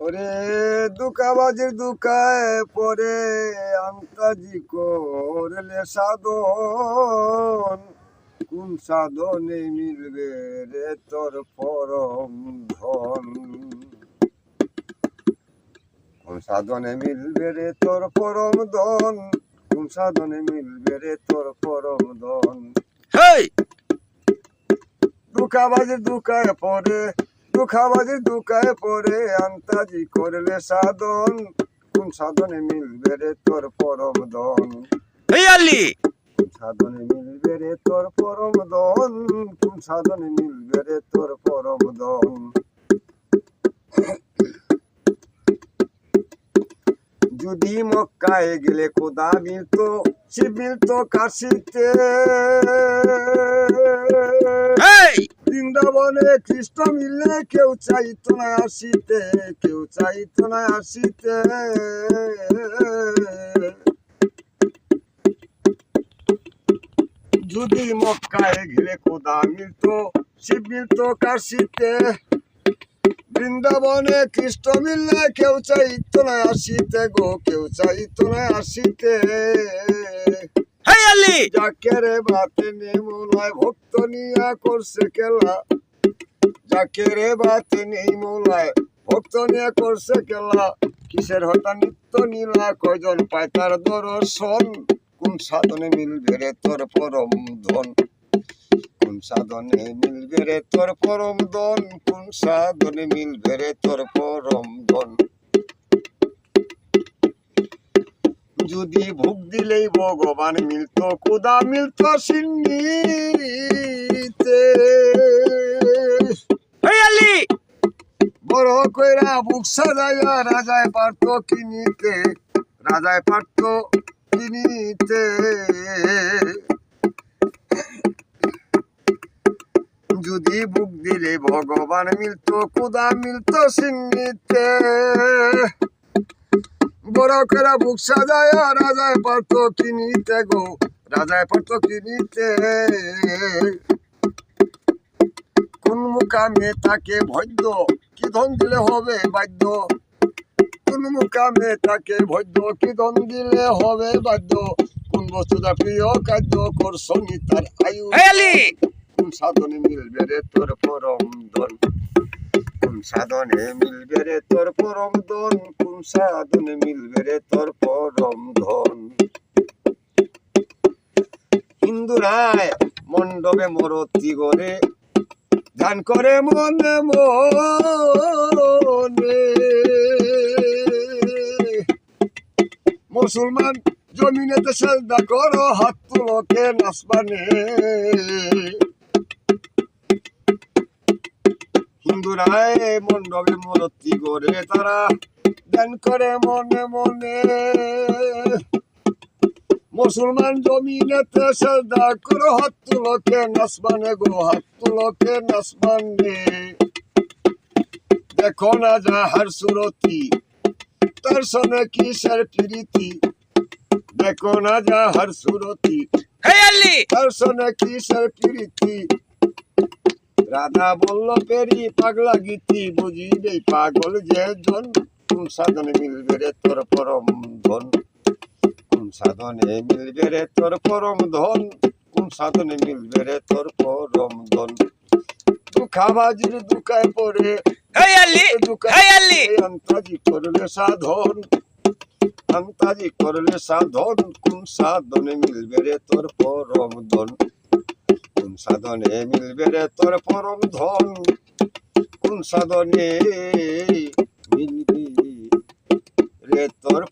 ওরে দুকাবাজির দুকায় পরে আন্তাজি করলে সাধন। কোন সাধনে মিলবে রে তোর পরম ধন? কোন সাধনে মিলবে রে তোর পরম ধন? কোন সাধনে মিলবে রে তোর পরম ধন? হেই! দুঃখাবাজির দুঃখায় পরে দুঃখাবাজির দুঃখায় পরে আন্তাজি করলে সাধন। কোন সাধনে মিলবে রে তোর পরম ধন? কোন সাধনে মিলবে রে তোর পরম ধন? কোন সাধনে মিলবে রে তোর পরম ধন? যদি মক্কায় গেলে কোদা মিলতো সে মিলতো কাশিতে। বৃন্দাবনে কৃষ্ণ মিললে কেউ চাইতো না আসিতে, কেউ চাইতো না আসিতে। যদি মক্কায় ঘিরে কোদা মিলতো, শিব মিলতো কাশিতে। বৃন্দাবনে কৃষ্ণ মিললে কেউ চাইতো না আসিতে গো, কেউ চাইতো না আসিতে। আলি। যাকেরে বাতে নেমলায় ভক্ত নিয়া করছে খেলা। যাকেরে বাতে নেই মোলায় ভক্ত নিয়া করছে খেলা। কিসের হতা নিত্য নীলা কয়জন পায় তার দর্শন? কোন সাধনে মিলবে রে তোর পরম ধন? কোন সাধনে মিলবে রে তোর পরম ধন? কোন সাধনে মিলবে রে তোর পরম ধন? যদি ভোগ দিলেই ভগবান মিলতো কুদা মিলতো সিন্নিতে? বড় কইরা বুক সাজাইয়া রাজায় পারতো কিনিতে রাজায় পারতো কিনিতে। যদি বুক দিলে ভগবান মিলত কুদা মিলত সিন্নিতে? বড় করে বুক সাজায় রাজায় পারতো কিনিতে গো রাজায় পারতো কিনিতে কোন মুকামে তাকে ভৈদ্য কি ধন দিলে হবে বাধ্য? কোন মুকামে তাকে ভৈদ্য কি ধন দিলে হবে বাধ্য? কোন বস্তুটা প্রিয় খাদ্য করছনি তার আয়ু? কোন সাধনে মিলবে রে তোর পরম ধন? সাধনে মিলবে রে তোর পরম ধন, কোন সাধনে মিলবে রে তোর পরম ধন? হিন্দুরায় মণ্ডপে মরতি করে ধ্যান করে মনে মনে। মুসলমান জমিনেতে সেজদা করো, হাত তুলোকে নাচবানে হিন্দুরায় মণ্ডপে মূর্তি করে তারা। ধ্যান করে মনে মনে। মুসলমান জমিনেতে সেজদা করো হাত তুলকে নাচবানে গো হাত তুলোকে নাচবানে দেখো না যাহার সুরতি তার সনে কিসের প্রীতি। দেখো না যাহার সুরতি তার সনে কিসের প্রীতি। রাধা বলল পেরি পাগলা গীতি বুঝি বুঝিবে পাগল যে ধন। কোন সাধনে মিলবে রে তোর পরম ধন? কোন সাধনে মিলবে রে তোর পরম ধন? কোন সাধনে মিলবে রে তোর পরম ধন? দুঃখাবাজির দুঃখায় পড়ে আন্তাজি করলে সাধন। আন্তাজি করলে সাধন কোন সাধনে মিলবে রে তোর পরম ধন? সাধনে মিলবে রে তোর পরম ধন। কোন সাধনে মিলবে রে তোর